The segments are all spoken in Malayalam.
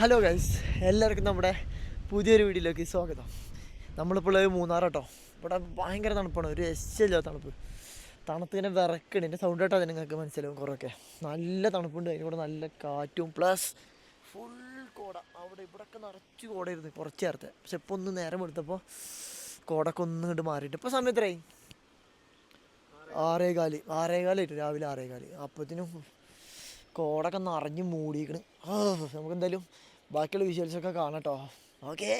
ഹലോ ഗൈസ് എല്ലാവർക്കും നമ്മുടെ പുതിയൊരു വീഡിയോയിലേക്ക് സ്വാഗതം. നമ്മളിപ്പോൾ ഉള്ളത് മൂന്നാർ കേട്ടോ ഇവിടെ ഭയങ്കര തണുപ്പാണ്. ഒരു രക്ഷയില്ല തണുപ്പ്. തണുത്ത് ഇങ്ങനെ വിറക്കണ്. എന്റെ സൗണ്ട് കേട്ടോ നിങ്ങൾക്ക് മനസ്സിലാവും കുറേയൊക്കെ. നല്ല തണുപ്പുണ്ട്. കൂടെ നല്ല കാറ്റും. പ്ലസ് ഫുൾ കോട. അവിടെ ഇവിടെയൊക്കെ നിറച്ച് കോടയിരുന്നു കുറച്ച് നേരത്തെ. പക്ഷെ ഇപ്പോൾ ഒന്ന് നേരം എടുത്തപ്പോൾ കോടൊക്കെ ഒന്നും ഇങ്ങോട്ട് മാറിയിട്ട്. ഇപ്പോൾ സമയം എത്രയായി? ആറേകാൽ. ആറേകാലായിട്ട് രാവിലെ ആറേകാൽ. അപ്പോഴത്തേനും കോടൊക്കെ നിറഞ്ഞ് മൂടിയിരിക്കണ് ആ നമുക്ക് എന്തായാലും ബാക്കിയുള്ള വിഷ്വൽസൊക്കെ ഒക്കെ കാണട്ടോ. ഓക്കേ.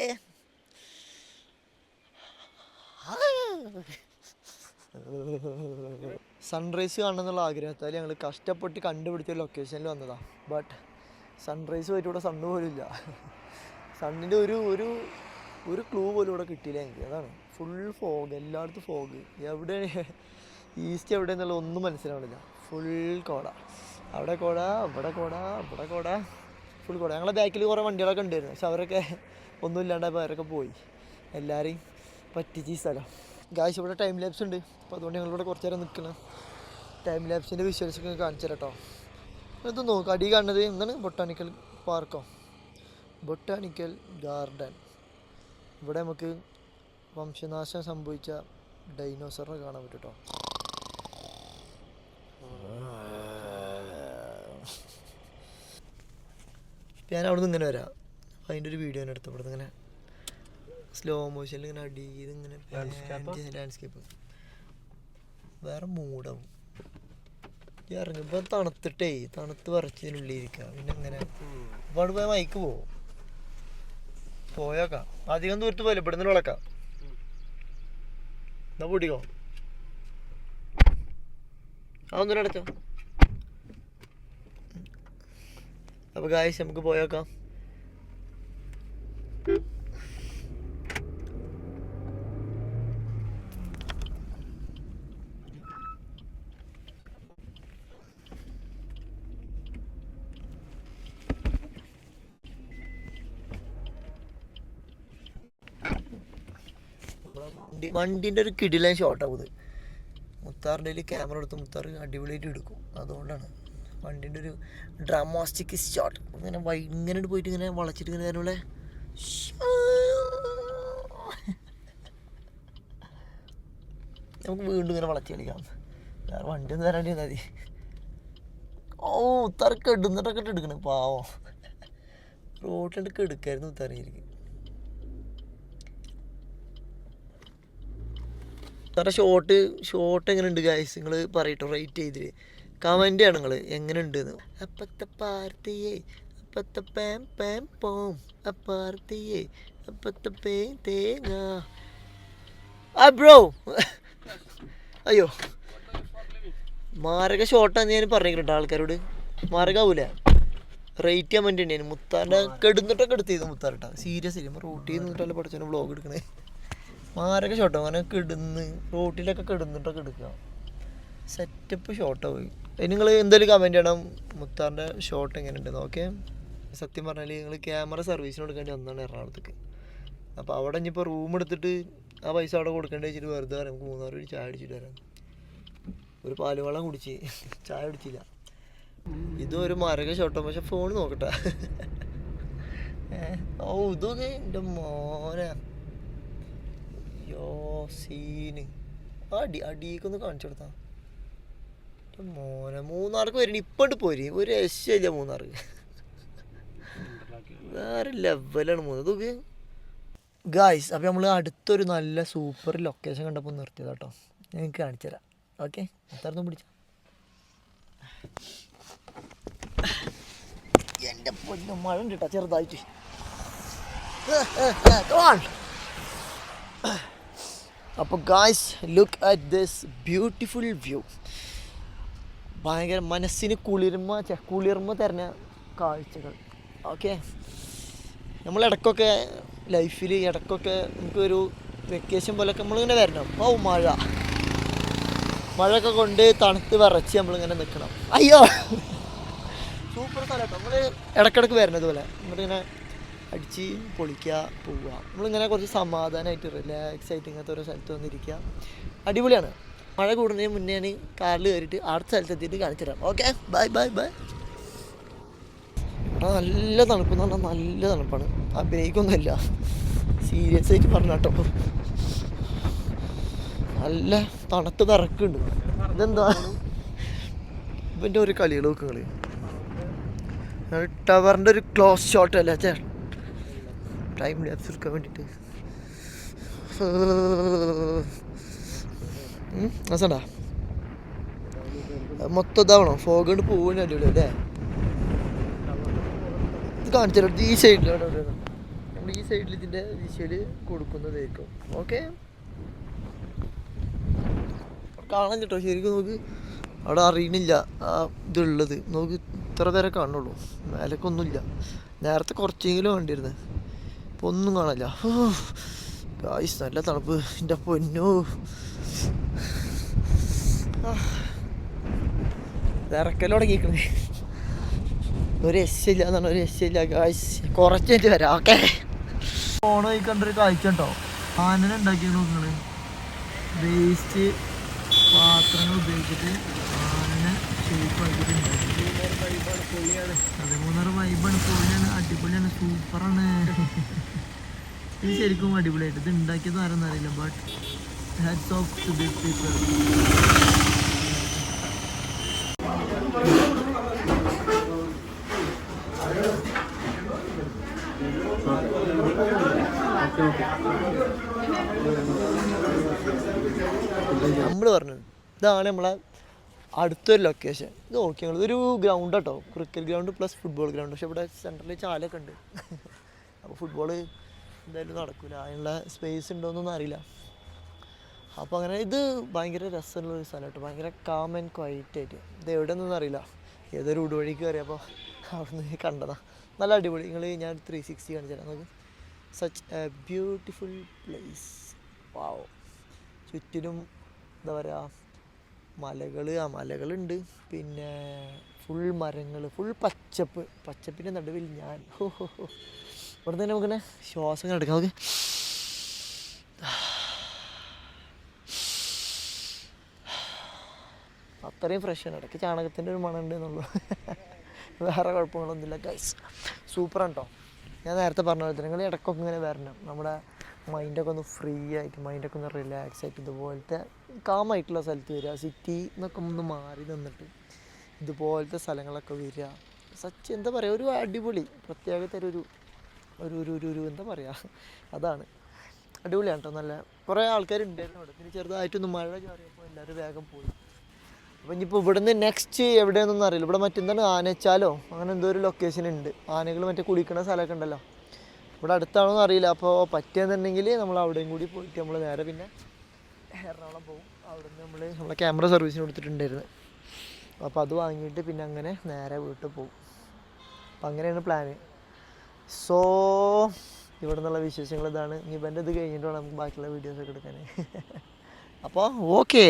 സൺറൈസ് കാണണമെന്നുള്ള ആഗ്രഹത്താൽ ഞങ്ങൾ കഷ്ടപ്പെട്ട് കണ്ടുപിടിച്ച ലൊക്കേഷനിൽ വന്നതാണ് ബട്ട് സൺറൈസ് ഇവിടെ സണ്ണ് പോലും ഇല്ല. സണ്ണിന്റെ ഒരു ഒരു ഒരു ക്ലൂ പോലും ഇവിടെ കിട്ടിയില്ല എനിക്ക് അതാണ്. ഫുൾ ഫോഗ് എല്ലായിടത്തും ഫോഗ് എവിടെ ഈസ്റ്റ് എവിടെ എന്നുള്ള ഒന്നും മനസ്സിലാവണില്ല ഫുൾ കോട. അവിടെ കോട ഇവിടെ കോട ഇവിടെ കോട. ഫുൾ കോട ഞങ്ങളെ ബാക്കിൽ കുറേ വണ്ടികളൊക്കെ ഉണ്ടായിരുന്നു. പക്ഷെ അവരൊക്കെ ഒന്നും ഇല്ലാണ്ടായപ്പോൾ അവരൊക്കെ പോയി. എല്ലാവരെയും പറ്റിച്ച് ഈ സ്ഥലം. ഗായ്സ് ഇവിടെ ടൈം ലാപ്സ് ഉണ്ട്. അപ്പോൾ അതുകൊണ്ട് ഞങ്ങളിവിടെ കുറച്ച് നേരം നിൽക്കണം. ടൈം ലാപ്സിന്റെ വിഷ്വൽസ് ഒക്കെ കാണിച്ചു ഇത് നോക്കുക അടി കാണുന്നത് എന്താണ്? ബൊട്ടാണിക്കൽ പാർക്കോ ബൊട്ടാണിക്കൽ ഗാർഡൻ ഇവിടെ നമുക്ക് വംശനാശം സംഭവിച്ച ഡൈനോസറിനെ കാണാൻ പറ്റും കേട്ടോ ഞാൻ അവിടെ നിന്ന് ഇങ്ങനെ വരാം. അപ്പോൾ അതിന്റെ ഒരു വീഡിയോ എടുത്തു. അവിടെ ഇങ്ങനെ സ്ലോ മോഷനിൽ ഇങ്ങനെ അടി ഇതിങ്ങനെ ലാൻഡ്സ്കേപ്പ് വേറെ മൂടാവും. ഇറങ്ങുമ്പോൾ തണുത്തിട്ടേ തണുത്ത് വരച്ചതിനുള്ളിൽ ഇരിക്കുക പിന്നെ ഇങ്ങനെ അപ്പോൾ അവിടെ പോയാൽ മൈക്ക് പോവും. പോയേക്കാം. അധികം ദൂരത്ത് പോലെ ഇവിടെ നിന്ന് വിളക്കാം. എന്നാ പൊടിക്കോ? അതൊന്നും അടച്ചോ അപ്പോൾ ഗായ്സ് നമുക്ക് പോയേക്കാം. വണ്ടി വണ്ടീന്റെ ഒരു കിടിലൻ ഷോട്ടാവും മുത്താറിന്റെ ക്യാമറ എടുത്ത് മുത്താർ അടിപൊളിയായിട്ട് എടുക്കും. അതുകൊണ്ടാണ്. വണ്ടീന്റെ ഒരു ഡ്രാമാസ്റ്റിക് ഷോട്ട് ഇങ്ങനെ വൈ ഇങ്ങനെ പോയിട്ട് ഇങ്ങനെ വളച്ചിട്ട് ഇങ്ങനെ അതിനുള്ള നമുക്ക് വീണ്ടും ഇങ്ങനെ വളച്ച് കളിക്കാം. വേറെ വണ്ടി ഒന്നും തരാണ്ടി മതി. ഓ ഉത്താർക്ക് ഇടുന്നിട്ടൊക്കെ എടുക്കണേ. പാവം. റോട്ടിലേക്ക് എടുക്കായിരുന്നു ഉത്താറിയിരിക്കും സാറേ ഷോട്ട് ഷോട്ട് എങ്ങനെ ഉണ്ട് ഗായ്സ് നിങ്ങൾ പറയട്ടോ റേറ്റ് ചെയ്തിട്ട്. കമന്റ് ആണ് നിങ്ങൾ എങ്ങനെയുണ്ട് അപ്പത്തെ പാർത്തിയേ അപ്പത്തെ പാം പാം പോം. അപ്പാർത്തിയേ അപ്പത്തെ പേ തേങ്ങ. ആ ബ്രോ. അയ്യോ. മാരക ഷോട്ടാന്ന് ഞാൻ പറഞ്ഞിട്ടുണ്ട് ആൾക്കാരോട്. മാരകാവൂല. റേറ്റ് ചെയ്യാൻ വേണ്ടി ഉണ്ടായിരുന്നു മുത്താറിന്റെ കെടുന്നിട്ടൊക്കെ എടുത്തിരുന്നു മുത്താറിട്ടാ സീരിയസ് ഇല്ല? റോട്ടി നിന്നിട്ടല്ല പഠിച്ചു വ്ളോഗ് എടുക്കണേ. മാരക ഷോട്ടോ അങ്ങനെ കിടന്ന് റോട്ടിലൊക്കെ കിടന്നിട്ടൊക്കെ എടുക്കുക. സെറ്റപ്പ് ഷോട്ടോ പോയി. നിങ്ങൾ എന്തെങ്കിലും കമന്റ് ചെയ്യണം? മുത്താറിന്റെ ഷോട്ട് എങ്ങനെ ഉണ്ടെന്ന് ഓക്കെ സത്യം പറഞ്ഞാൽ നിങ്ങൾ ക്യാമറ സർവീസിന് കൊടുക്കേണ്ടി വന്നതാണ് എറണാകുളത്തേക്ക്. അപ്പോൾ അവിടെ ഇനിയിപ്പോൾ റൂം എടുത്തിട്ട് ആ പൈസ അവിടെ കൊടുക്കേണ്ടി വെച്ചിട്ട് വെറുതെ വരാം നമുക്ക് മൂന്നാർ ഒരു ചായ അടിച്ചിട്ട് വരാം. ഒരു പാൽ വെള്ളം കുടിച്ച് ചായ കുടിച്ചില്ല. ഇതും ഒരു മരക ഷോട്ടോ പക്ഷെ ഫോൺ നോക്കട്ടെ. ഓ ഇതൊക്കെ എന്റെ മോനെ. യോ സീന് അടി അടിക്കൊന്ന് കാണിച്ചു കൊടുത്താ. മോനെ മൂന്നാർക്ക് വരണി ഇപ്പോട്ട് പോരി. ഒരു രക്ഷയില്ല മൂന്നാർ വേറെ ലെവലാണ് മൂന്ന്. ഇതൊക്കെ ഗായ്സ് അപ്പോൾ നമ്മൾ അടുത്തൊരു നല്ല സൂപ്പർ ലൊക്കേഷൻ കണ്ടപ്പോൾ നിർത്തിയത് കേട്ടോ നിങ്ങൾക്ക് കാണിച്ചു തരാം ഓക്കെ അത്രയൊന്നും പിടിച്ച. എന്റെ പൊന്നു മഴ കേട്ടോ ചെറുതായിട്ട്. അപ്പൊ guys look at this beautiful view ഭയങ്കര മനസ്സിന് കുളിർമ കുളിർമ തരുന്ന കാഴ്ചകൾ. ഓക്കെ നമ്മൾ ഇടയ്ക്കൊക്കെ ലൈഫിൽ ഇടയ്ക്കൊക്കെ നമുക്കൊരു വെക്കേഷൻ പോലൊക്കെ നമ്മളിങ്ങനെ വരണം. ഓ മഴ. മഴയൊക്കെ കൊണ്ട് തണുത്ത് വിറച്ച് നമ്മളിങ്ങനെ നിൽക്കണം. അയ്യോ! സൂപ്പർ സ്ഥലം നമ്മൾ ഇടയ്ക്കിടയ്ക്ക് വരുന്നത് പോലെ. നമ്മളിങ്ങനെ അടിച്ച് പൊളിക്കുക പോവുക. നമ്മളിങ്ങനെ കുറച്ച് സമാധാനമായിട്ട് റിലാക്സ് ആയിട്ട് ഇങ്ങനത്തെ ഓരോ സ്ഥലത്ത് വന്നിരിക്കുക. അടിപൊളിയാണ്. മഴ കൂടുന്നതിന് മുന്നേ കാറിൽ കയറിയിട്ട് അടുത്ത സ്ഥലത്ത് എത്തിയിട്ട് കാണിച്ചു തരാം ഓക്കെ ബൈ ബൈ ബൈ ഇവിടെ നല്ല തണുപ്പ് എന്ന് പറഞ്ഞാൽ നല്ല തണുപ്പാണ്. ആ ബ്രേക്കൊന്നുമില്ല സീരിയസ് ആയിട്ട് പറഞ്ഞ കേട്ടോ നല്ല തണുത്ത് വിറക്കുന്നുണ്ട് ഇതെന്താ? ഇവന്റെ ഒരു കളികൾ നോക്കുക കളി ടവറിന്റെ ഒരു ക്ലോസ് ഷോട്ട് അല്ല? ചേ ടൈം ലാപ്സ് എടുക്കാൻ വേണ്ടിയിട്ട് രസണ്ടാ? മൊത്തം ഇതാവണോ. ഫോഗ് കൊണ്ട് പോകുന്ന അടിപൊളി അല്ലേ? ഇത് കാണിച്ചാലോ ഈ സൈഡിൽ നമ്മൾ ഈ സൈഡിൽ ഇതിന്റെ ദിശയിൽ കൊടുക്കുന്നതായിരിക്കും. ഓക്കെ കാണാൻ കേട്ടോ? ശരിക്കും നോക്ക് അവിടെ അറിയണില്ല ആ ഇതുള്ളത്. നോക്ക് ഇത്ര പേരെ കാണുള്ളൂ. മേലക്കൊന്നുമില്ല. നേരത്തെ കുറച്ചെങ്കിലും വേണ്ടിയിരുന്നു ഇപ്പൊ ഒന്നും കാണില്ല ഗായ്സ് നല്ല തണുപ്പ്. എന്റെ പൊന്നോ. ഇറക്കൽ തുടങ്ങിയിരിക്കണേ. ഒരു രക്ഷയില്ല എന്നാണ് ഒരു രക്ഷയില്ല ഗായ്സ് കുറച്ച് മിനിറ്റ് വരാം ഓക്കെ ഫോണായി കഴിക്കണ്ടൊരു കാഴ്ച ഉണ്ടോ ആനനെ ഉണ്ടാക്കി നോക്കണേ വേസ്റ്റ് പാത്രങ്ങൾ ഉപയോഗിച്ചിട്ട് ആനനെ ഷേപ്പ് ആക്കിയിട്ട് ഉണ്ടാക്കി അതെ മൂന്നാറ് വൈബാണ് പൊളിയാണ് അടിപൊളിയാണ് സൂപ്പറാണ് ഇത് ശരിക്കും അടിപൊളിയായിട്ട് ഇത് ഉണ്ടാക്കിയത് ആരെന്നറിയില്ല but hats off to this നമ്മൾ പറഞ്ഞു ഇതാണ് നമ്മളെ അടുത്തൊരു ലൊക്കേഷൻ ഇത് നോക്കി ഞങ്ങൾ ഇതൊരു ഗ്രൗണ്ട് കേട്ടോ cricket ground plus football ground പക്ഷെ ഇവിടെ സെന്ററിൽ ചാലൊക്കെ ഉണ്ട്. അപ്പോൾ ഫുട്ബോൾ എന്തായാലും നടക്കില്ല അതിനുള്ള സ്പേസ് ഉണ്ടോയെന്നൊന്നും അറിയില്ല. അപ്പോൾ അങ്ങനെ ഇത് ഭയങ്കര രസമുള്ള ഒരു സ്ഥലം കേട്ടോ ഭയങ്കര കാം ആൻഡ് ക്വൈറ്റ് ആയിട്ട്. ഇത് എവിടെ നിന്നും അറിയില്ല. ഏതൊരു ഉടുവഴി കയറിയപ്പോൾ നിന്ന് കണ്ടതാണ് നല്ല അടിപൊളി. നിങ്ങൾ ഞാൻ ത്രീ സിക്സ്റ്റി കാണിച്ചു തരാം നമുക്ക് such a beautiful place wow ചുറ്റിനും എന്താ പറയുക മലകൾ ആ മലകളുണ്ട്. പിന്നെ ഫുൾ മരങ്ങൾ ഫുൾ പച്ചപ്പ് പച്ചപ്പിന്റെ നടുവിൽ ഞാൻ. ഹോ ഹോ ഹോ. തന്നെ നമുക്കിങ്ങനെ ശ്വാസം എടുക്കാം. നമുക്ക് അത്രയും ഫ്രഷാണ് ഇടയ്ക്ക് ചാണകത്തിന്റെ ഒരു മണം ഉണ്ട് എന്നുള്ളൂ. വേറെ കുഴപ്പങ്ങളൊന്നുമില്ല ഗൈസ് സൂപ്പറാണ് കേട്ടോ ഞാൻ നേരത്തെ പറഞ്ഞ പോലെ നിങ്ങൾ ഇടയ്ക്കൊക്കെ ഇങ്ങനെ വരണം. നമ്മുടെ മൈൻഡൊക്കെ ഒന്ന് ഫ്രീ ആയിട്ട് മൈൻഡൊക്കെ ഒന്ന് റിലാക്സ് ആയിട്ട് ഇതുപോലത്തെ കാമായിട്ടുള്ള സ്ഥലത്ത് വരിക. സിറ്റി എന്നൊക്കെ ഒന്ന് മാറി നിന്നിട്ട് ഇതുപോലത്തെ സ്ഥലങ്ങളൊക്കെ വരിക. സച്ച് എന്താ പറയുക ഒരു അടിപൊളി പ്രത്യേകതര ഒരു ഒരു ഒരു ഒരു ഒരു എന്താ പറയുക അതാണ്. അടിപൊളിയാണ് കേട്ടോ നല്ല കുറേ ആൾക്കാരുണ്ടായിരുന്നു അവിടെ പിന്നെ ചെറുതായിട്ടൊന്ന് മഴ കയറിയപ്പോൾ എല്ലാവരും വേഗം പോയി. അപ്പം ഇനിയിപ്പോൾ ഇവിടുന്ന് നെക്സ്റ്റ് എവിടെയാണെന്നൊന്നും അറിയില്ല. ഇവിടെ മറ്റെന്താണ് ആനച്ചാലോ? അങ്ങനെ എന്തോ ഒരു ലൊക്കേഷൻ ഉണ്ട്. ആനകൾ മറ്റേ കുളിക്കണ സ്ഥലമൊക്കെ ഉണ്ടല്ലോ. ഇവിടെ അടുത്താണോന്ന് അറിയില്ല. അപ്പോൾ പറ്റിയെന്നുണ്ടെങ്കിൽ നമ്മൾ അവിടെയും കൂടി പോയിട്ട് നമ്മൾ നേരെ പിന്നെ എറണാകുളം പോകും അവിടെ നിന്ന് നമ്മൾ നമ്മളെ ക്യാമറ സർവീസിന് കൊടുത്തിട്ടുണ്ടായിരുന്നു. അപ്പോൾ അത് വാങ്ങിയിട്ട് പിന്നെ അങ്ങനെ നേരെ വീട്ടിൽ പോകും അപ്പം അങ്ങനെയാണ് പ്ലാന് സോ ഇവിടെ നിന്നുള്ള വിശേഷങ്ങൾ ഇതാണ്. ഇവന്റെ ഇത് കഴിഞ്ഞിട്ട് വേണം നമുക്ക് ബാക്കിയുള്ള വീഡിയോസൊക്കെ എടുക്കാൻ അപ്പോൾ ഓക്കെ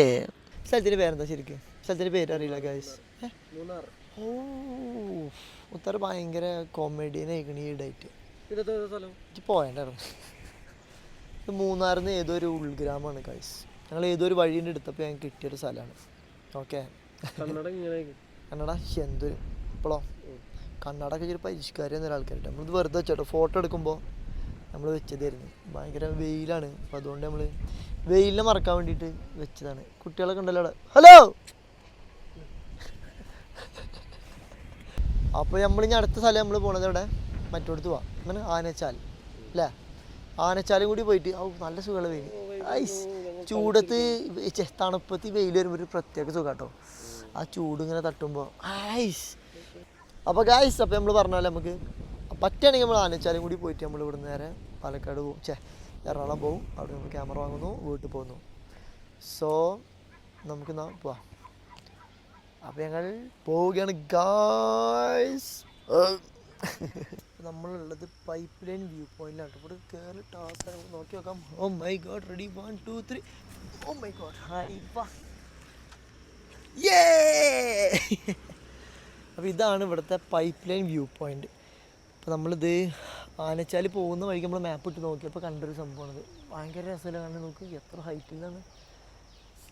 സ്ഥലത്തിന്റെ പേരെന്താ ശരിക്കും? സ്ഥലത്തിന്റെ പേര് അറിയില്ല ഗൈസ് ഓ ഉത്തര ഭയങ്കര കോമഡിയനായിക്കണ ഈ ഡേറ്റ് എനിക്ക് പോയണ്ടായിരുന്നു മൂന്നാറിൽ നിന്ന് ഏതോ ഒരു ഉൾഗ്രാമമാണ് ഗൈസ് ഞങ്ങൾ ഏതോ ഒരു വഴീന്റെ എടുത്തപ്പോൾ ഞങ്ങൾക്ക് കിട്ടിയൊരു സ്ഥലമാണ്. ഓക്കെ കന്നഡ എന്തൊരു ഇപ്പോഴോ കന്നഡൊക്കെ ഇച്ചിരി പരിഷ്കാരം എന്നൊരു ആൾക്കാരുണ്ട് നമ്മളിത് വെറുതെ വെച്ചോട്ടോ ഫോട്ടോ എടുക്കുമ്പോൾ നമ്മൾ വെച്ചതായിരുന്നു. ഭയങ്കര വെയിലാണ്. അപ്പോൾ അതുകൊണ്ട് നമ്മൾ വെയിലിനെ മറക്കാൻ വേണ്ടിയിട്ട് വെച്ചതാണ്. കുട്ടികളൊക്കെ ഉണ്ടല്ലോ അവിടെ. ഹലോ അപ്പോൾ ഇനി അടുത്ത സ്ഥലം നമ്മൾ പോണത് ഇവിടെ മറ്റോടത്ത് പോവാം. ആനച്ചാൽ. അല്ലേ? ആനച്ചാലും കൂടി പോയിട്ട് ഔ നല്ല സുഖമുള്ള വെയിൽ ഐസ്. ചൂടത്ത് തണുപ്പത്ത് വെയിൽ വരുമ്പോൾ ഒരു പ്രത്യേക സുഖം കേട്ടോ ആ ചൂട് ഇങ്ങനെ തട്ടുമ്പോൾ ഐസ്. അപ്പോൾ ഗൈസ് അപ്പോൾ നമ്മൾ പറഞ്ഞാലേ നമുക്ക് പറ്റുകയാണെങ്കിൽ നമ്മൾ ആനച്ചാലും കൂടി പോയിട്ട് നമ്മൾ ഇവിടെ നേരെ പാലക്കാട് പോകും ചേ എറണാകുളം പോകും അവിടെ നമ്മൾ ക്യാമറ വാങ്ങുന്നു വീട്ടിൽ പോകുന്നു. സോ നമുക്ക് എന്നാ പോവാം. അപ്പോൾ ഞങ്ങൾ പോവുകയാണ് ഗായ്സ് നമ്മളുള്ളത് പൈപ്പ് ലൈൻ വ്യൂ പോയിന്റിലാണ് ഇവിടെ കയറി ടാസ് നോക്കി നോക്കാം. ഓ my god ready one two three oh my god യേ അപ്പോൾ ഇതാണ് ഇവിടുത്തെ പൈപ്പ് ലൈൻ വ്യൂ പോയിന്റ് അപ്പോൾ നമ്മളിത് ആനച്ചാൽ പോകുന്ന വഴിക്ക് നമ്മൾ മാപ്പ് ഇട്ട് നോക്കിയപ്പോൾ കണ്ടൊരു സംഭവമാണിത്. ഭയങ്കര രസമല്ല കണ്ട് നോക്ക് എത്ര ഹൈറ്റിലാണ്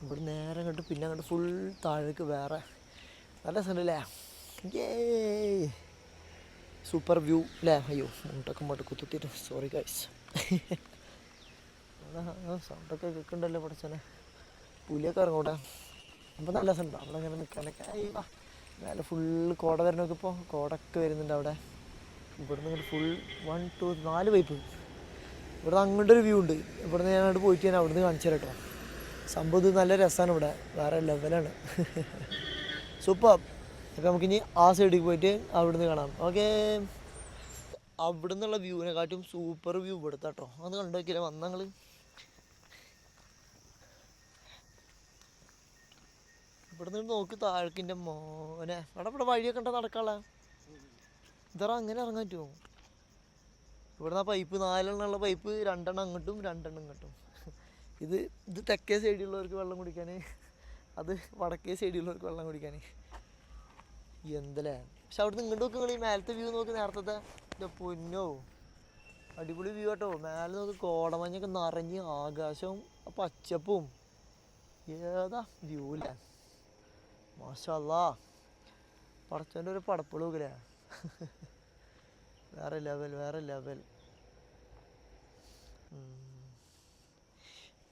ഇവിടെ നേരെ അങ്ങോട്ട് പിന്നെ അങ്ങോട്ട് ഫുൾ താഴേക്ക് വേറെ നല്ല രസമുണ്ടല്ലേ ഏ സൂപ്പർ വ്യൂ അല്ലേ അയ്യോ മുണ്ടൊക്കെ മുട്ട കുത്തിട്ട് സോറി കഴിച്ച് സൗണ്ടൊക്കെ കേൾക്കണ്ടല്ലോ പഠിച്ചനെ പുലിയൊക്കെ ഇറങ്ങോട്ടെ. അപ്പം നല്ല രസമുണ്ടോ. അവിടെ അങ്ങനെ നിൽക്കാനൊക്കെ. അയ്യോ മേലെ ഫുള്ള് കോട വരണമൊക്കെ ഇപ്പോൾ കോടൊക്കെ വരുന്നുണ്ട് അവിടെ. ഇവിടുന്ന് ഇങ്ങോട്ട് ഫുൾ വൺ ടു നാല് പൈപ്പ് ഇവിടുന്ന് അങ്ങോട്ട് ഒരു വ്യൂ ഉണ്ട്. ഇവിടുന്ന് ഞാൻ അങ്ങോട്ട് പോയിട്ട് ഞാൻ അവിടുന്ന് കാണിച്ചു തരാം കേട്ടോ. സംഭവം നല്ല രസമാണ് ഇവിടെ. വേറെ ലെവലാണ് സൂപ്പർ. അപ്പോൾ നമുക്കിനി ആ സൈഡിൽ പോയിട്ട് അവിടുന്ന് കാണാം. ഓക്കെ അവിടെ നിന്നുള്ള വ്യൂവിനെക്കാട്ടും സൂപ്പർ വ്യൂ ഇവിടുത്തെ കേട്ടോ അത് കണ്ടു നോക്കിയില്ല? വന്നങ്ങൾ ഇവിടെ നിന്ന് നോക്ക് താഴേക്കിന്റെ മോനെ. അവിടെ ഇവിടെ വഴിയൊക്കെ ഉണ്ടോ നടക്കാനുള്ള? ഇതറ അങ്ങനെ ഇറങ്ങാൻ പറ്റുമോ? ഇവിടുന്ന് ആ പൈപ്പ് നാലെണ്ണമുള്ള പൈപ്പ് രണ്ടെണ്ണം അങ്ങോട്ടും രണ്ടെണ്ണം ഇങ്ങോട്ടും. ഇത് ഇത് തെക്കേ സൈഡിലുള്ളവർക്ക് വെള്ളം കുടിക്കാൻ അത് വടക്കേ സൈഡിലുള്ളവർക്ക് വെള്ളം കുടിക്കാൻ. എന്തല്ലേ? പക്ഷെ അവിടുന്ന് ഇങ്ങോട്ട് നോക്കുക ഈ മേലത്തെ വ്യൂ നോക്കി നേരത്തെ എന്റെ പൊന്നോ. അടിപൊളി വ്യൂ കേട്ടോ മേലെ നോക്ക് കോടമഞ്ഞൊക്കെ നിറഞ്ഞ് ആകാശവും പച്ചപ്പും. ഏതാ വ്യൂ ഇല്ല മാഷല്ല. പടച്ചോന്റെ ഒരു പടപ്പുള നോക്കില്ലേ? വേറെ ലെവൽ വേറെ ലെവൽ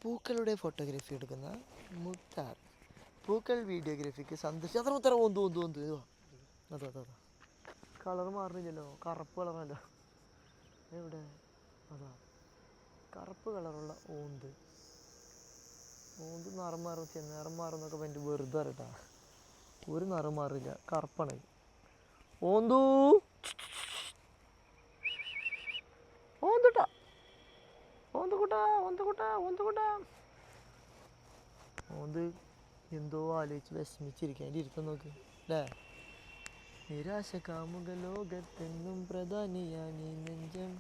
പൂക്കളുടെ ഫോട്ടോഗ്രാഫി എടുക്കുന്ന മുത്താർ. പൂക്കൾ വീഡിയോഗ്രാഫിക്ക് സന്ദർശിച്ചു അത്ര ഉത്തരം ഒന്ന് ഒന്ന് ഒന്ന് ഇതുവാ അതാ കളർ മാറുന്നില്ലല്ലോ. കറുപ്പ് കളറല്ലോ. എവിടെ? അതാ. കറുപ്പ് കളറുള്ള ഓന്ത് ഓന്ത് നിറം മാറും ചെന്ന് നിറം മാറും എന്നൊക്കെ പറഞ്ഞിട്ട് വെറുതെ അറിയട്ടാ. ഒരു നിറം മാറില്ല. കറുപ്പാണ്. ഓന്തു ഓന്തുട്ടാ ഓന്തുകൂട്ടാ ഓന്തുകൂട്ടാ ഓന്തുകൂട്ടാ ഓന്ത് എന്തോ ആലോചിച്ച് വിഷമിച്ചിരിക്കാൻ അതിന്റെ ഇരുത്തം നോക്ക്. അല്ലേ നിരാശ കാമുക ലോകത്തെന്നും പ്രധാനിയാണീ നെഞ്ചം.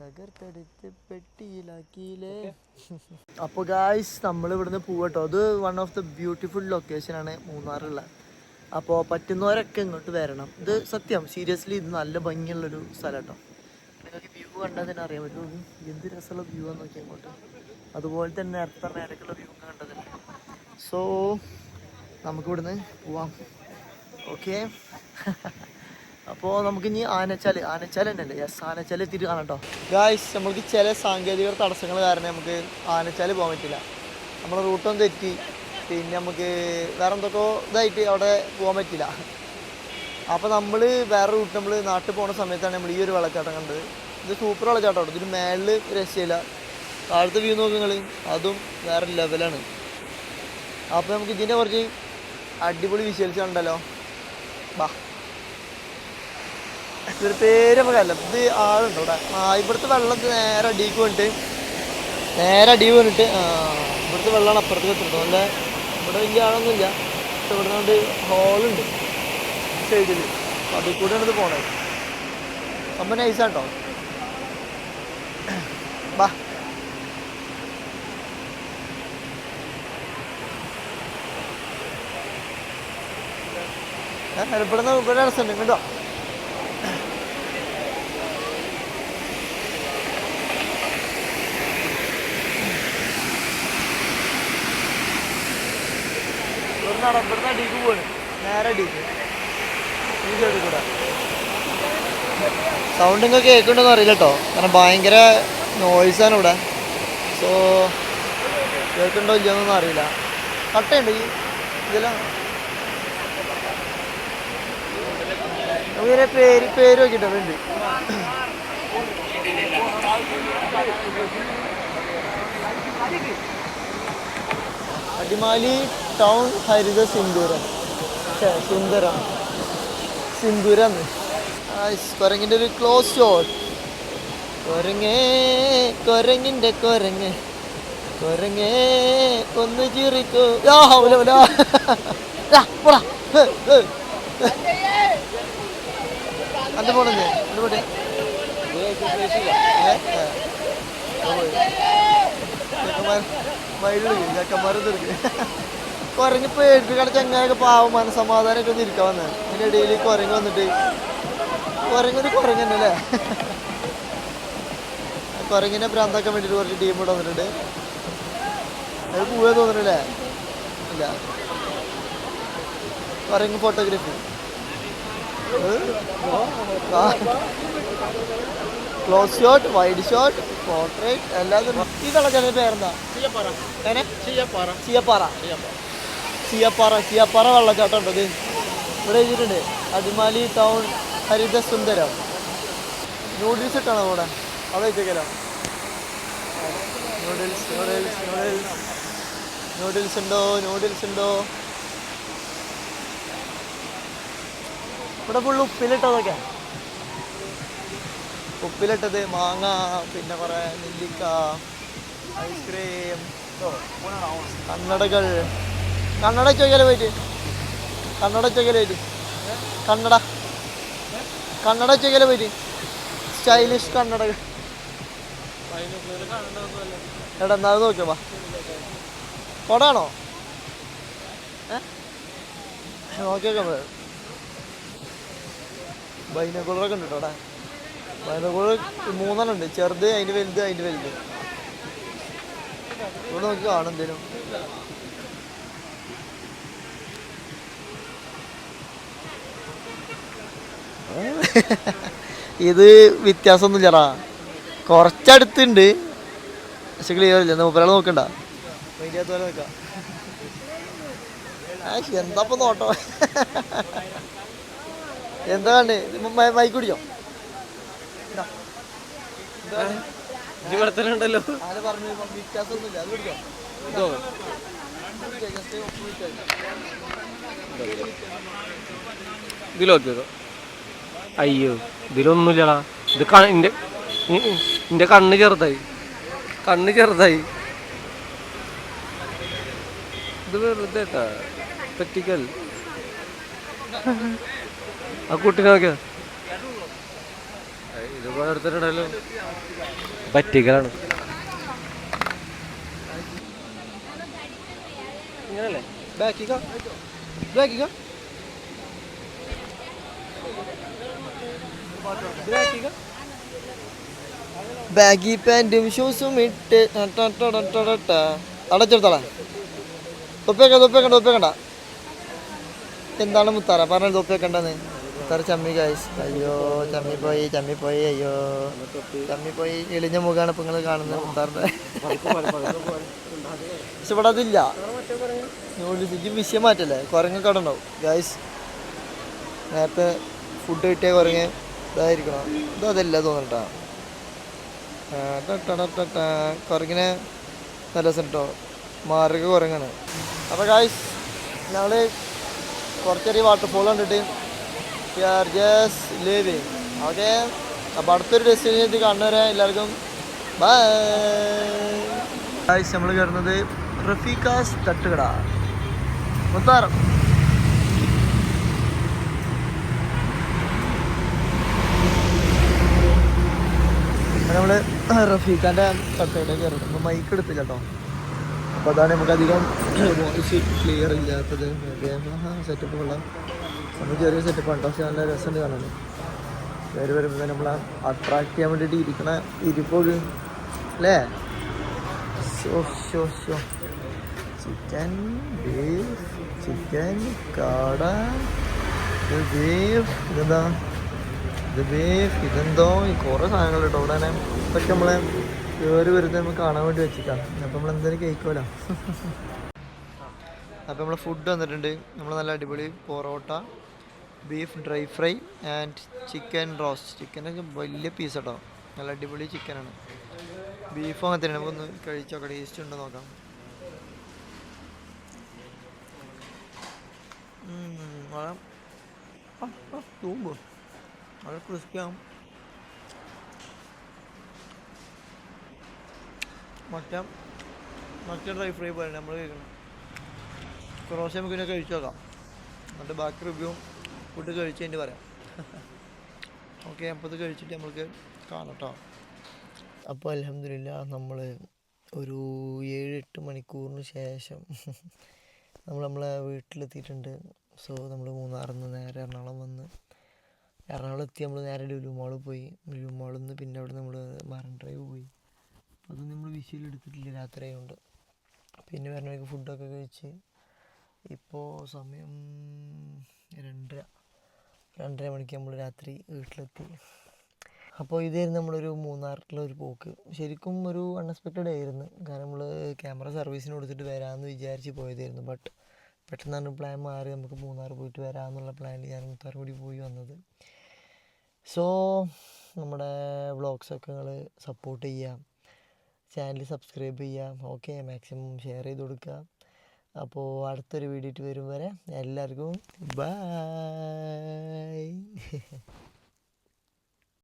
തകർത്തെടുത്ത് പെട്ടിയിലാക്കിയില്ലേ? അപ്പോൾ ഗായ്സ് നമ്മൾ ഇവിടുന്ന് പോവട്ടോ. അത് വൺ ഓഫ് ദ ബ്യൂട്ടിഫുൾ ലൊക്കേഷനാണ് മൂന്നാറുള്ള അപ്പോൾ പറ്റുന്നവരൊക്കെ ഇങ്ങോട്ട് വരണം. ഇത് സത്യം സീരിയസ്ലി ഇത് നല്ല ഭംഗിയുള്ളൊരു സ്ഥലം കേട്ടോ നിങ്ങൾക്ക് വ്യൂ കണ്ടാൽ തന്നെ അറിയാൻ പറ്റും. എന്ത് രസമുള്ള വ്യൂ ആണെന്ന് നോക്കി അങ്ങോട്ട് അതുപോലെ തന്നെ അടുത്ത മേടക്കുള്ള വ്യൂ കണ്ടതല്ലേ സോ നമുക്കിവിടുന്ന് പോവാം. ഓക്കെ അപ്പോൾ നമുക്ക് ഇനി ആനച്ചാൽ ആനച്ചാൽ തന്നെയല്ലേ യെസ് ആനച്ചാൽ എത്തിയിട്ട് കാണാം കേട്ടോ ഗായ്സ് നമുക്ക് ചില സാങ്കേതിക തടസ്സങ്ങൾ കാരണം നമുക്ക് ആനച്ചാൽ പോകാൻ പറ്റില്ല. നമ്മളെ റൂട്ടൊന്നും തെറ്റി. പിന്നെ നമുക്ക് വേറെ എന്തൊക്കെ ഇതായിട്ട് അവിടെ പോകാൻ പറ്റില്ല. അപ്പോൾ നമ്മൾ വേറെ റൂട്ട് നമ്മൾ നാട്ടിൽ പോകുന്ന സമയത്താണ് നമ്മൾ ഈ ഒരു വെള്ളച്ചാട്ടം കണ്ടത്. ഇത് സൂപ്പർ വെള്ളച്ചാട്ടം ഇതിന് മേളിൽ രക്ഷയില്ല. താഴത്തെ വ്യൂ നോക്ക് അതും വേറെ ലെവലാണ് അപ്പോൾ നമുക്ക് ഇതിന്റെ കുറച്ച് അടിപൊളി വിഷ്വൽസ് ഉണ്ടല്ലോ ബാ. ഇതൊരു പേര് നമുക്കല്ല ഇത് ആളുണ്ടോ ഇവിടെ. ആ ഇവിടുത്തെ വെള്ളം നേരെ അടിക്ക് വന്നിട്ട് നേരെ അടി വന്നിട്ട് ആ ഇവിടുത്തെ വെള്ളമാണ് അപ്പുറത്ത് എത്തുന്നത് നല്ല ഇവിടെ വലിയ ആളൊന്നുമില്ല. പക്ഷെ ഇവിടെ നിന്നുകൊണ്ട് ഹോളുണ്ട് സൈഡിൽ അതിൽ കൂടെയാണ് ഇത് പോണത്. സംഭവം നൈസാട്ടോ ബാ. ഇവിടെ നിന്ന് ഇവിടെ രസമുണ്ട് അടിക്ക് പോവാണ്. നേരെ അടിക്ക് ഈ സൈഡിൽ കൂടെ. സൗണ്ട് ഇങ്ങനെ കേൾക്കുന്നുണ്ടെന്ന് അറിയില്ല കേട്ടോ കാരണം ഭയങ്കര നോയ്സാണ് ഇവിടെ. സോ കേൾക്കുന്നുണ്ടോ ഇല്ലയെന്നൊന്നും അറിയില്ല. കട്ടയുണ്ട് ഈ ഇതിലാ. നമുക്കിങ്ങനെ പേര് പേര് നോക്കിയിട്ടുണ്ട് അടിമാലി ടൗൺ ഹരിത സിന്ദൂരം. സുന്ദര. സുന്ദരം. കുരങ്ങിന്റെ ഒരു ക്ലോസ് ഷോട്ട് കൊരങ്ങേ കുരങ്ങിന്റെ കൊരങ്ങ്. കൊരങ്ങേ ഒന്ന് ചിറിക്കോ. പോടാ. അന്റെ പോണെന്ന് അന്റെ പോട്ടെ ചെക്കന്മാരൊക്കെ കുരങ്ങ് പേടിപ്പിക്കാണ്ട് ചങ്ങായൊക്കെ പാവം മനസമാധാനമൊക്കെ ഒന്ന് ഇരിക്കാൻ വന്നത് അതിന്റെ ഇടയിൽ കുരങ്ങ് വന്നിട്ട് കുരങ്ങൊരു കുരങ്ങ് തന്നെ അല്ലേ? കുരങ്ങിനെ ഭ്രാന്താക്കാൻ വേണ്ടിയിട്ട് കുറച്ച് ടീം ഇവിടെ വന്നിട്ടുണ്ട്. അത് പോവാൻ തോന്നുന്നില്ലേ ഇല്ല. കുരങ്ങ് photography close shot wide shot portrait എല്ലാതും ഈ ചെറിയ പേരെന്താ? ചീയപ്പാറ. ചീയപ്പാറ. ചീയപ്പാറ. ചീയപ്പാറ. വെള്ളച്ചാട്ടം ഉണ്ട് ഇത്. ഇവിടെ എഴുതിയിട്ടുണ്ട് അടിമാലി ടൗൺ ഹരിത സുന്ദരം നൂഡിൽസ് ഇട്ടാണോ അവിടെ? അത് വെച്ചേക്കലോ. നൂഡിൽസ് നൂഡിൽസ് നൂഡിൽസ് നൂഡിൽസ് ഉണ്ടോ? നൂഡിൽസ് ഉണ്ടോ? ഇവിടെ ഫുള്ള് ഉപ്പിലിട്ടതൊക്കെ. ഉപ്പിലിട്ടത് മാങ്ങ പിന്നെ കുറേ നെല്ലിക്ക ഐസ്ക്രീം കണ്ണടകൾ. കണ്ണട ചോദിക്കാലോ പോയിട്ട്? കണ്ണട ചോദിക്കാലോ പോയിട്ട്? കണ്ണട. കണ്ണട ചോദിക്കാലോ പോയിട്ട്? സ്റ്റൈലിഷ് കണ്ണടകൾ. എടാ എന്നാ അത് നോക്കിയോ വാ. കൊടാണോ ഏ? നോക്കിയൊക്കെ ബൈനക്കുളറൊക്കെ ഉണ്ട് കേട്ടോ അവിടെ. ബൈനക്കുളർ മൂന്നെണ്ണം ഉണ്ട് ചെറുത് അതിന്റെ വലുത് അതിന്റെ വലുത്. ഇവിടെ നോക്കി കാണും എന്തേലും. ഇത് വ്യത്യാസമൊന്നുമില്ലടാ കുറച്ചടുത്തുണ്ട്. പക്ഷെ ക്ലിയർ ഇല്ല. മൂപ്പരാൾ നോക്കണ്ട. പോലെ നോക്കാം എന്താ നോട്ടോ? എന്താ കണ്ടേ മൈക്ക് ഉണ്ടല്ലോ പറഞ്ഞു വ്യത്യാസമൊന്നുമില്ല. അത്. അയ്യോ ഇതിലൊന്നുമില്ലടാ. ഇത് എന്റെ ഇന്റെ കണ്ണ് ചെറുതായി. കണ്ണ് ചെറുതായി. ഇത് വെറുതെ. പറ്റിക്കൽ ആ കുട്ടി നോക്കിയ? ഇത് എടുത്തിട്ടുണ്ടല്ലോ പറ്റിക്കലാണ്. ഇങ്ങനല്ലേ? ബാക്കിക്ക ബാക്കിക്ക ബാക്കിക്ക ബാഗി പാന്റും ഷൂസും ഇട്ട് അടച്ചെടുത്താളാ. തൊപ്പേക്കണ്ട തൊപ്പേക്കണ്ട തൊപ്പേക്കണ്ട എന്താണ് മുത്താറ പറഞ്ഞത് തൊപ്പിയൊക്കണ്ടെന്ന് മുത്താറ ചമ്മി കായ്സ് അയ്യോ ചമ്മി പോയി ചമ്മി പോയി അയ്യോ. ചമ്മി പോയി എളിഞ്ഞ മുഖമാണ് ഇപ്പൊ നിങ്ങൾ കാണുന്നത് മുത്താറിന്റെ പക്ഷെ ഇവിടെ അതില്ല. നൂഡിൽസ് വിഷയം മാറ്റല്ലേ? കുരങ്ങ് കടണ്ടാവും ഗായ്സ് നേരത്തെ ഫുഡ് കിട്ടിയ കുരങ്ങ് ഇതായിരിക്കണം. ഇത് അതല്ല തോന്നട്ടാ കുരങ്ങിനെ നല്ല രസം കേട്ടോ മാറുക കുരങ്ങാണ്. അപ്പോൾ ഗായ്സ് ഞങ്ങൾ കുറച്ചേരി വാട്ടർഫോൾ കണ്ടിട്ട് we are just living okay അപ്പോൾ അടുത്തൊരു ഡെസ്റ്റിനേഷൻ കണ്ടുവരാൻ എല്ലാവർക്കും ബൈ നമ്മൾ കയറുന്നത് റഫീഖാസ് തട്ടുകട. മുത്താറം. നമ്മൾ റഫീഖാന്റെ തട്ടുകട കയറുന്നത് അപ്പോൾ മൈക്ക് എടുത്തില്ല കേട്ടോ. അപ്പോൾ അതാണ് നമുക്ക് അധികം വോയിസ് ക്ലിയർ ഇല്ലാത്തത് സെറ്റപ്പ് കൊള്ളാം നമ്മൾ ചെറിയ സെറ്റപ്പ് ആണ് പക്ഷെ നല്ല രസമുണ്ട് കാണാൻ. പേര് വരുമ്പോൾ നമ്മളെ അട്രാക്ട് ചെയ്യാൻ വേണ്ടിയിട്ട് ഇരിക്കണ ഇരിപ്പോഴ് അല്ലേ? Show show show chicken beef chicken കാട ബീഫ് ഇതെന്താ? ഇത് ബീഫ് ഇതെന്തോ? കുറേ സാധനങ്ങൾ കേട്ടോ ഇവിടെ തന്നെ. ഇതൊക്കെ നമ്മളെ കയറി വരുന്നത് നമുക്ക് കാണാൻ വേണ്ടി വെച്ചിട്ടാണ്. അപ്പം നമ്മൾ എന്തായാലും കഴിക്കുമല്ലോ അപ്പം നമ്മൾ ഫുഡ് വന്നിട്ടുണ്ട്. നമ്മൾ നല്ല അടിപൊളി parotta beef dry fry and chicken roast. ചിക്കനൊക്കെ വലിയ പീസ് കേട്ടോ നല്ല അടിപൊളി ചിക്കനാണ്. ബീഫും അങ്ങനെ തന്നെ നമുക്കൊന്ന് കഴിച്ചോക്കാം ടേസ്റ്റ് ഉണ്ടോ നോക്കാം. വളരെ മറ്റേ ഡ്രൈ ഫ്രൈ പോലെ നമ്മൾ കഴിക്കണം കുറോശ നമുക്ക് കഴിച്ചു നോക്കാം. എന്നിട്ട് ബാക്കി റിവ്യൂ ഫുഡ് കഴിച്ചതിന്റെ പറയാം. ഓക്കെ അപ്പോൾ ഇത് കഴിച്ചിട്ട് നമ്മൾക്ക് കാണാം കേട്ടോ അപ്പോൾ അലഹമില്ല നമ്മൾ ഒരു ഏഴ് എട്ട് മണിക്കൂറിന് ശേഷം നമ്മൾ നമ്മളെ വീട്ടിലെത്തിയിട്ടുണ്ട്. സോ നമ്മൾ മൂന്നാറിൽ നിന്ന് നേരെ എറണാകുളം വന്ന് എറണാകുളം എത്തി നമ്മൾ നേരെ ലുലു മാളിൽ പോയി. ലുലു മാളിൽ നിന്ന് പിന്നെ അവിടെ നമ്മൾ മറൻ ഡ്രൈവ് പോയി. അത് നമ്മൾ വിഷയിൽ എടുത്തിട്ടില്ല രാത്രി ആയതുകൊണ്ട് പിന്നെ വരണവർക്ക് ഫുഡൊക്കെ കഴിച്ച്. ഇപ്പോൾ സമയം രണ്ടര. രണ്ടര മണിക്ക് നമ്മൾ രാത്രി വീട്ടിലെത്തി. അപ്പോൾ ഇതായിരുന്നു നമ്മളൊരു മൂന്നാറിലൊരു പോക്ക്. ശരിക്കും ഒരു അൺഎക്സ്പെക്റ്റഡ് ആയിരുന്നു. കാരണം നമ്മൾ ക്യാമറ സർവീസിന് കൊടുത്തിട്ട് വരാമെന്ന് വിചാരിച്ച് പോയതായിരുന്നു. ബട്ട് പെട്ടെന്നാണ് പ്ലാൻ മാറി. നമുക്ക് മൂന്നാർ പോയിട്ട് വരാമെന്നുള്ള പ്ലാനിൽ ഞാൻ മുത്താർ കൂടി പോയി വന്നത്. സോ നമ്മുടെ വ്ളോഗ്സൊക്കെ നിങ്ങൾ സപ്പോർട്ട് ചെയ്യാം. ചാനൽ സബ്സ്ക്രൈബ് ചെയ്യാം. ഓക്കെ മാക്സിമം ഷെയർ ചെയ്ത് കൊടുക്കുക. അപ്പോൾ അടുത്തൊരു വീഡിയോ വരും വരെ എല്ലാവർക്കും ബൈ